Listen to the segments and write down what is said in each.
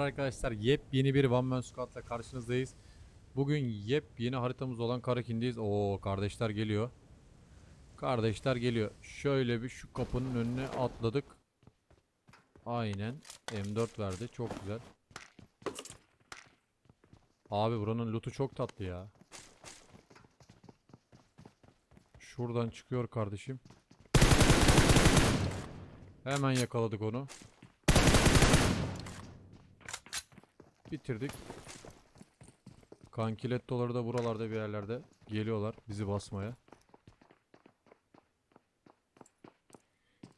arkadaşlar yepyeni bir One Man Squad'la karşınızdayız. Bugün yepyeni haritamız olan Karakin'deyiz. Oo kardeşler geliyor. Kardeşler geliyor. Şöyle bir şu kapının önüne atladık. Aynen. M4 verdi. Çok güzel. Abi buranın lootu çok tatlı ya. Şuradan çıkıyor kardeşim. Hemen yakaladık onu. Bitirdik. Kankilettoları da buralarda bir yerlerde geliyorlar bizi basmaya.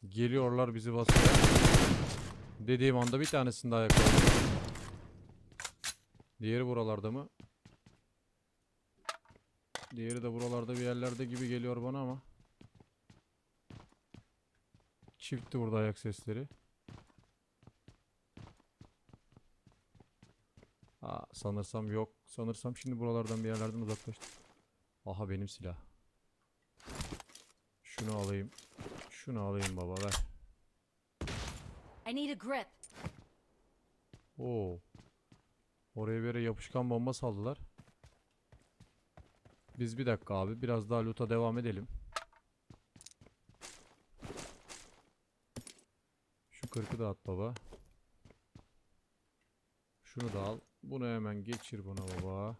Geliyorlar bizi basmaya. Dediğim anda bir tanesini daha yakaladım. Diğeri buralarda mı? Diğeri de buralarda bir yerlerde gibi geliyor bana ama. Çiftti burada ayak sesleri. Aa, sanırsam yok. Sanırsam şimdi buralardan bir yerlerden uzaklaştı. Aha benim silah. Şunu alayım. Şunu alayım baba ver. I need a grip. Oo. Oraya bir yere yapışkan bomba saldılar. Biz bir dakika abi biraz daha loot'a devam edelim. Şu kırkı da at baba. Şunu da al. Bunu hemen geçir buna baba.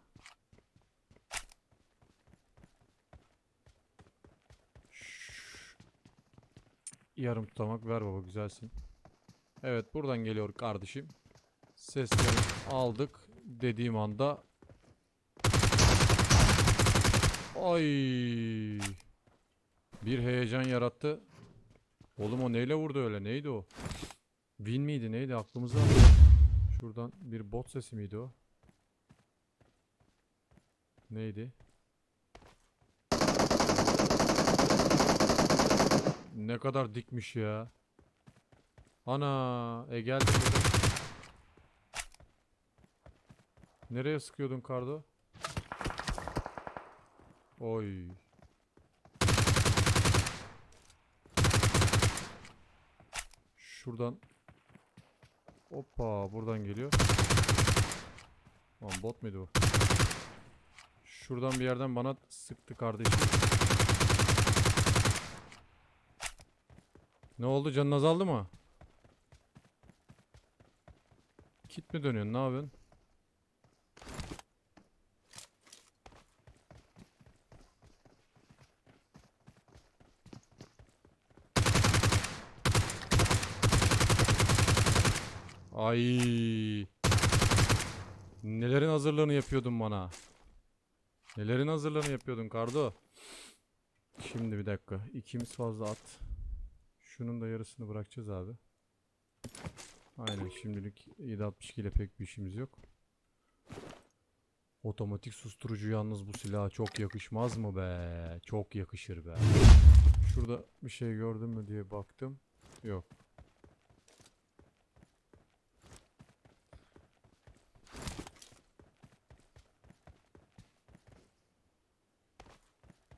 Şş. Yarım tutamak ver baba güzelsin. Evet buradan geliyor kardeşim. Sesleri aldık dediğim anda. Ay. Bir heyecan yarattı. Oğlum o neyle vurdu öyle? Neydi o? Win miydi? Neydi? Aklımıza aldı. Şuradan bir bot sesi miydi o? Neydi? Ne kadar dikmiş ya. Ana, e geldi. Nereye sıkıyordun Kardo? Oy. Şuradan. Hoppa, buradan geliyor. Lan bot muydu bu? Şuradan bir yerden bana sıktı kardeşim. Ne oldu? Canın azaldı mı? Kit mi dönüyorsun? Ne yapıyorsun? Ay. Nelerin hazırlığını yapıyordun bana? Nelerin hazırlığını yapıyordun Kardo? Şimdi bir dakika. İkimiz fazla at. Şunun da yarısını bırakacağız abi. Aynen şimdilik 7.62 ile pek bir işimiz yok. Otomatik susturucu yalnız bu silaha çok yakışmaz mı be? Çok yakışır be. Şurada bir şey gördün mü diye baktım. Yok.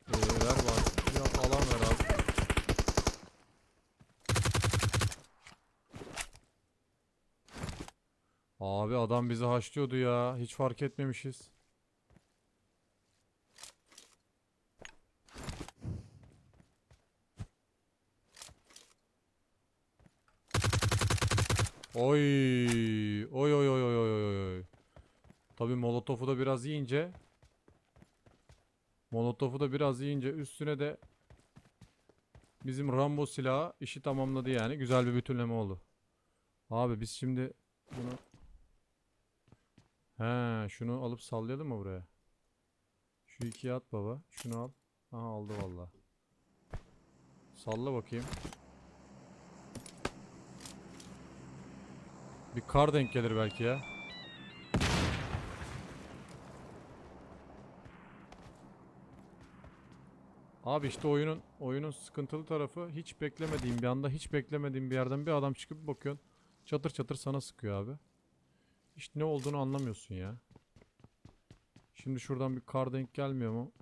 Ee, ver var. Ya alan ver abi. Abi adam bizi haşlıyordu ya. Hiç fark etmemişiz. Oy. Oy oy oy oy oy oy. Tabii molotofu da biraz yiyince Molotofu da biraz yiyince üstüne de bizim Rambo silahı işi tamamladı yani. Güzel bir bütünleme oldu. Abi biz şimdi bunu He, şunu alıp sallayalım mı buraya? Şu ikiye at baba. Şunu al. Aha aldı valla. Salla bakayım. Bir kar denk gelir belki ya. Abi işte oyunun oyunun sıkıntılı tarafı hiç beklemediğim bir anda hiç beklemediğim bir yerden bir adam çıkıp bakıyorsun. Çatır çatır sana sıkıyor abi. Hiç ne olduğunu anlamıyorsun ya. Şimdi şuradan bir kar denk gelmiyor mu?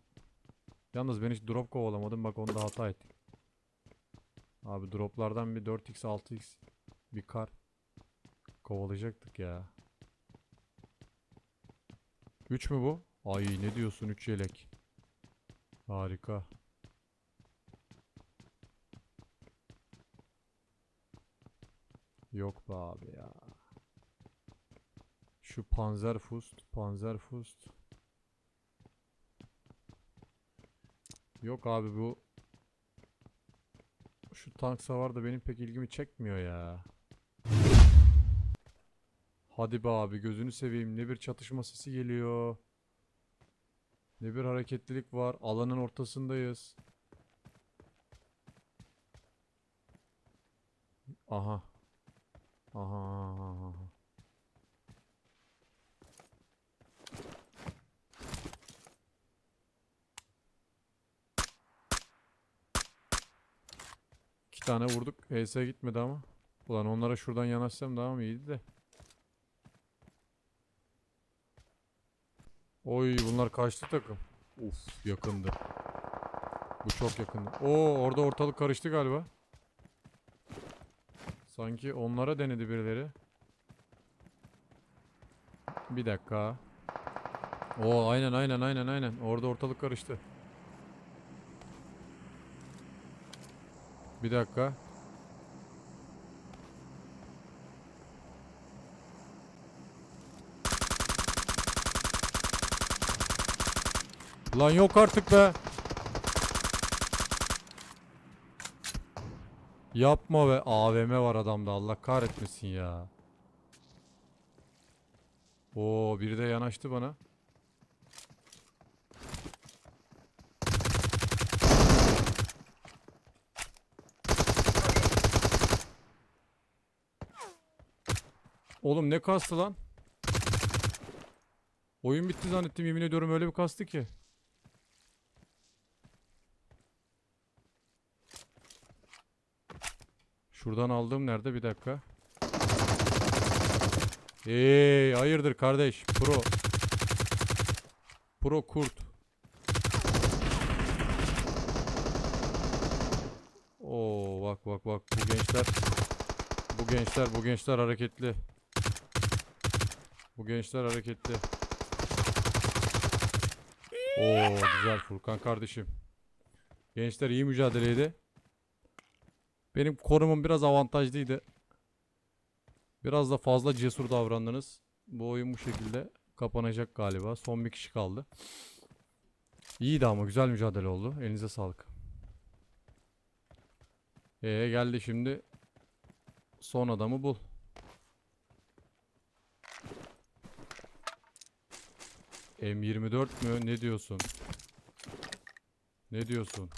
Yalnız ben hiç drop kovalamadım bak onda hata ettim. Abi droplardan bir 4x 6x bir kar kovalayacaktık ya. 3 mü bu? Ay ne diyorsun 3 yelek. Harika. Yok be abi ya. Şu Panzerfust, Panzerfust. Yok abi bu şu tank savar da benim pek ilgimi çekmiyor ya. Hadi be abi gözünü seveyim ne bir çatışma sesi geliyor. Ne bir hareketlilik var. Alanın ortasındayız. Aha. Aha. aha, tane vurduk. ES gitmedi ama. Ulan onlara şuradan yanaşsam daha mı iyiydi de. Oy bunlar kaçtı takım. Uf yakındı. Bu çok yakındı. Oo orada ortalık karıştı galiba. Sanki onlara denedi birileri. Bir dakika. Oo aynen aynen aynen aynen. Orada ortalık karıştı. Bir dakika. Lan yok artık be. Yapma be. AVM var adamda. Allah kahretmesin ya. Oo biri de yanaştı bana. Oğlum ne kastı lan? Oyun bitti zannettim yemin ediyorum öyle bir kastı ki. Şuradan aldığım nerede bir dakika. Hey hayırdır kardeş pro. Pro kurt. Oo bak bak bak bu gençler bu gençler bu gençler hareketli. Bu gençler hareketli. Oo güzel Furkan kardeşim. Gençler iyi mücadeleydi. Benim konumum biraz avantajlıydı. Biraz da fazla cesur davrandınız. Bu oyun bu şekilde kapanacak galiba. Son bir kişi kaldı. İyiydi ama güzel mücadele oldu. Elinize sağlık. Ee geldi şimdi. Son adamı bul. M24 mü? Ne diyorsun? Ne diyorsun?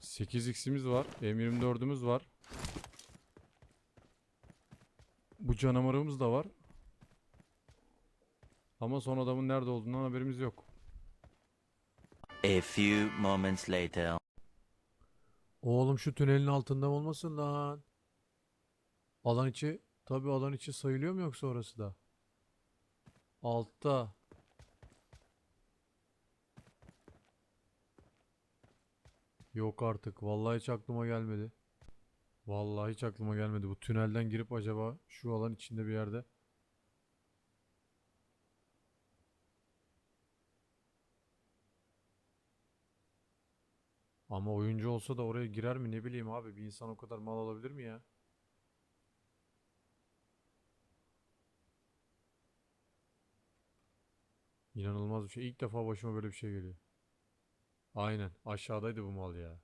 8x'imiz var. M24'ümüz var. Bu canavarımız da var. Ama son adamın nerede olduğundan haberimiz yok. A few moments later. Oğlum şu tünelin altında mı olmasın lan? Alan içi tabi alan içi sayılıyor mu yoksa orası da? Altta. Yok artık. Vallahi hiç aklıma gelmedi. Vallahi hiç aklıma gelmedi. Bu tünelden girip acaba şu alan içinde bir yerde. Ama oyuncu olsa da oraya girer mi ne bileyim abi. Bir insan o kadar mal alabilir mi ya? İnanılmaz bir şey. İlk defa başıma böyle bir şey geliyor. Aynen. Aşağıdaydı bu mal ya.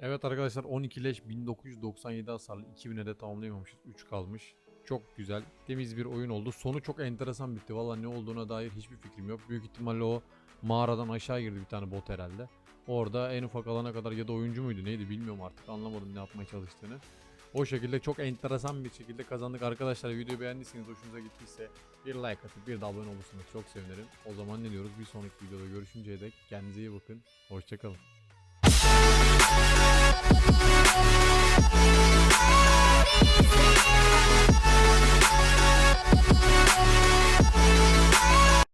Evet arkadaşlar 12 leş 1997 hasarlı 2000'e de tamamlayamamışız. 3 kalmış. Çok güzel. Temiz bir oyun oldu. Sonu çok enteresan bitti. Valla ne olduğuna dair hiçbir fikrim yok. Büyük ihtimalle o mağaradan aşağı girdi bir tane bot herhalde. Orada en ufak alana kadar ya da oyuncu muydu neydi bilmiyorum artık. Anlamadım ne yapmaya çalıştığını. O şekilde çok enteresan bir şekilde kazandık arkadaşlar. Videoyu beğendiyseniz, hoşunuza gittiyse bir like atıp bir de abone olursanız çok sevinirim. O zaman ne diyoruz? Bir sonraki videoda görüşünceye dek kendinize iyi bakın. Hoşçakalın. We'll be right back.